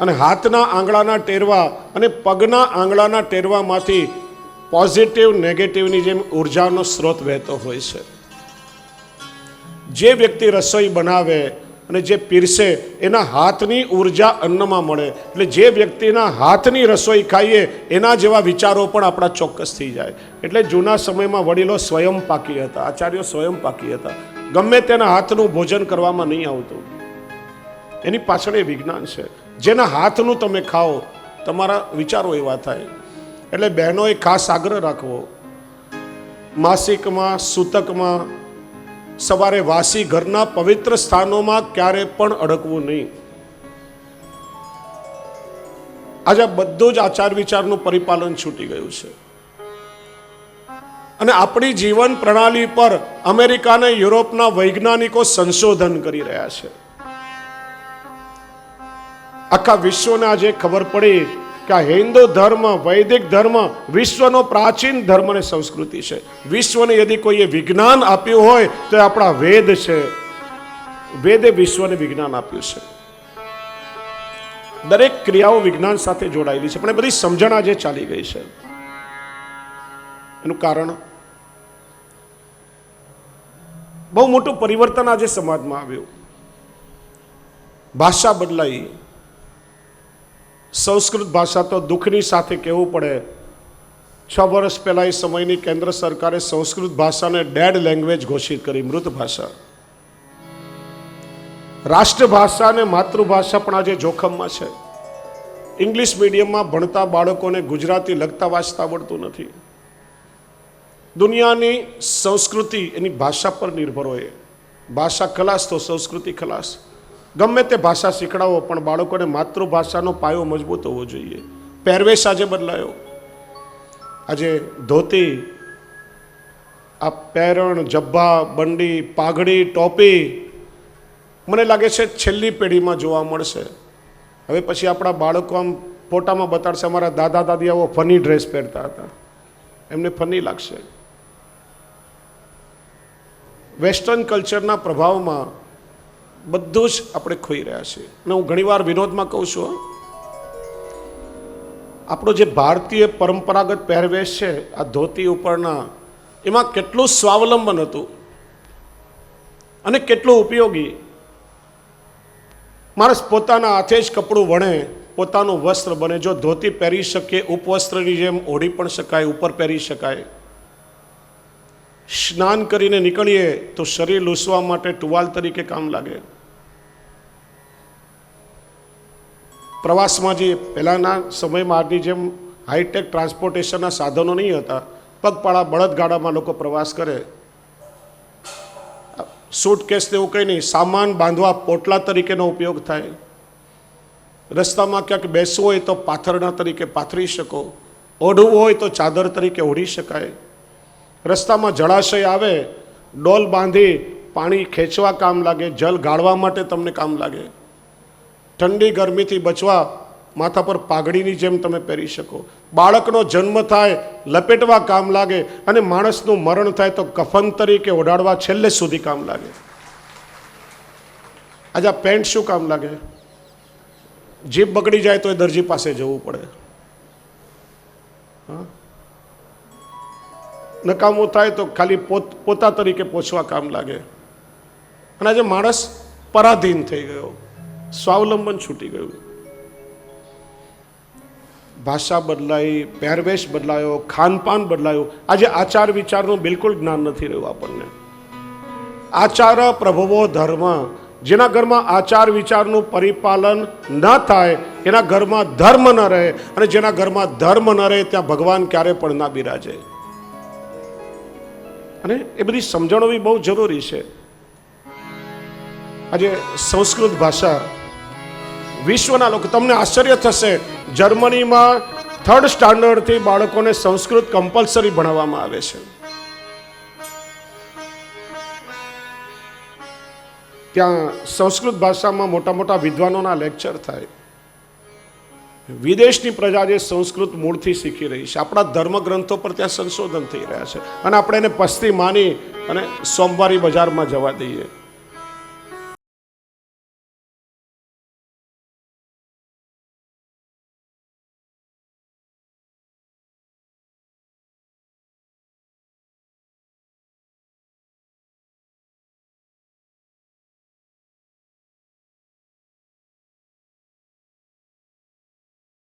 અને હાથના આંગળાના ટેરવા અને પગના આંગળાના ટેરવામાંથી પોઝિટિવ, નેગેટિવની જેમ ઉર્જાનો સ્ત્રોત વહેતો હોય છે. જે વ્યક્તિ રસોઈ બનાવે અને જે પીરસે, એના હાથની ઊર્જા અન્નમાં મળે. એટલે જે વ્યક્તિના હાથની રસોઈ ખાઈએ, એના જેવા વિચારો પણ આપણા ચોક્કસ થઈ જાય. એટલે જૂના સમયમાં વડીલો સ્વયં પાકી હતા, આચાર્યો સ્વયં પાકી હતા. ગમે તેના હાથનું ભોજન કરવામાં નહીં આવતું. એની પાછળ એ વિજ્ઞાન છે. જેના હાથનું તમે ખાઓ, તમારા વિચારો એવા થાય. એટલે બહેનોએ ખાસ આગ્રહ રાખવો. માસિકમાં, સૂતકમાં, સવારે વાસી ઘરના પવિત્ર સ્થાનોમાં ક્યારે પણ અડકવું નહીં. આજે બધું જ આચાર વિચારનું પરિપાલન છૂટી ગયું છે. અને આપણી જીવન પ્રણાલી પર અમેરિકા અને યુરોપના વૈજ્ઞાનિકો સંશોધન કરી રહ્યા છે. આખા વિશ્વને આજે ખબર પડી કે આ હિન્દુ ધર્મ, વૈદિક ધર્મ વિશ્વનો પ્રાચીન ધર્મ અને સંસ્કૃતિ છે. વિશ્વને યદિ કોઈએ વિજ્ઞાન આપ્યું હોય તો આપણા વેદ છે. વેદે વિશ્વને વિજ્ઞાન આપ્યું છે. દરેક ક્રિયાઓ વિજ્ઞાન સાથે જોડાયેલી છે, પણ એ બધી સમજણ આજે ચાલી ગઈ છે. એનું કારણ? બહુ મોટું પરિવર્તન આજે સમાજમાં આવ્યું. ભાષા બદલાઈ. સંસ્કૃત ભાષા તો દુઃખની સાથે કહેવું પડે. છ વર્ષ પહેલાં એ સમયની કેન્દ્ર સરકારે સંસ્કૃત ભાષાને ડેડ લેંગ્વેજ ઘોષિત કરી, મૃત ભાષા. રાષ્ટ્રભાષા અને માતૃભાષા પણ આજે જોખમમાં છે. ઇંગ્લિશ મીડિયમમાં ભણતા બાળકોને ગુજરાતી લખતા વાંચતા આવડતું નથી. દુનિયાની સંસ્કૃતિ એની ભાષા પર નિર્ભર હોય. ભાષા ખલાસ તો સંસ્કૃતિ ખલાસ. ગમે તે ભાષા શીખડાવો, પણ બાળકોને માતૃભાષાનો પાયો મજબૂત હોવો જોઈએ. પહેરવેશ આજે બદલાયો. આજે ધોતી, આ પહેરણ, જબ્બા, બંડી, પાઘડી, ટોપી મને લાગે છે છેલ્લી પેઢીમાં જોવા મળશે. હવે પછી આપણા બાળકો આમ ફોટામાં બતાડશે, અમારા દાદા દાદી આવો ફની ડ્રેસ પહેરતા હતા. એમને ફની લાગશે. વેસ્ટર્ન કલ્ચરના પ્રભાવમાં બધું જ આપણે ખોઈ રહ્યા છીએ. અને હું ઘણીવાર વિનોદમાં કહું છું. આપણો જે ભારતીય પરંપરાગત પહેરવેશ છે, આ ધોતી ઉપરના, એમાં કેટલું સ્વાવલંબન હતું અને કેટલું ઉપયોગી. માણસ પોતાના હાથે જ કપડું વણે, પોતાનું વસ્ત્ર બને. જો ધોતી પહેરી શકીએ, ઉપવસ્ત્રની જેમ ઓઢી પણ શકાય, ઉપર પહેરી શકાય. સ્નાન કરીને નીકળીએ, તો શરીર લૂસવા માટે ટુવાલ તરીકે કામ લાગે. પ્રવાસમાં જે પહેલાંના સમયમાં આજની જેમ હાઈટેક ટ્રાન્સપોર્ટેશનના સાધનો નહીં હતા, પગપાળા બળદગાડામાં લોકો પ્રવાસ કરે. સૂટકેસ તેવું કંઈ નહીં, સામાન બાંધવા પોટલા તરીકેનો ઉપયોગ થાય. રસ્તામાં ક્યાંક બેસવું હોય તો પાથરણા તરીકે પાથરી શકો. ઓઢવું હોય તો ચાદર તરીકે ઓઢી શકાય. રસ્તામાં જળાશય આવે, ડોલ બાંધી પાણી ખેંચવા કામ લાગે, જલ ગાળવા માટે તમને કામ લાગે. ઠંડી ગરમીથી બચવા માથા પર પાઘડીની જેમ તમે પહેરી શકો. બાળકનો જન્મ થાય, લપેટવા કામ લાગે અને માણસનું મરણ થાય તો કફન તરીકે ઓઢાડવા છેલ્લે સુધી કામ લાગે. આજે આ પેન્ટ શું કામ લાગે? જીભ બગડી જાય તો એ દરજી પાસે જવું પડે. હા? નકામું થાય તો ખાલી પોત, પોતા તરીકે પોછવા કામ લાગે. અને આજે માણસ પરાધીન થઈ ગયો. સ્વાવલંબન છૂટી ગયું. ભાષા બદલાઈ, પહેરવેશ બદલાયો, ખાનપાન બદલાયું. આજે આચાર વિચારનું બિલકુલ જ્ઞાન નથી રહ્યું આપણને. આચાર પ્રભવો ધર્મ. જેના ઘરમાં આચાર વિચારનું પરિપાલન ન થાય, એના ઘરમાં ધર્મ ન રહે અને જેના ઘરમાં ધર્મ ન રહે, ત્યાં ભગવાન ક્યારે પણ ના બિરાજે. અને એ બધી સમજણો બહુ જરૂરી છે. આજે સંસ્કૃત ભાષા વિશ્વના લોકો, તમને આશ્ચર્ય થશે, જર્મનીમાં થર્ડ સ્ટાન્ડર્ડથી બાળકોને સંસ્કૃત કમ્પલસરી ભણાવવામાં આવે છે. ત્યાં સંસ્કૃત ભાષામાં મોટા મોટા વિદ્વાનોના લેક્ચર થાય. વિદેશની પ્રજા જે સંસ્કૃત મૂળથી શીખી રહી છે, આપણા ધર્મગ્રંથો પર ત્યાં સંશોધન થઈ રહ્યા છે. અને આપણે એને પસ્તી માની અને સોમવારી બજારમાં જવા દઈએ.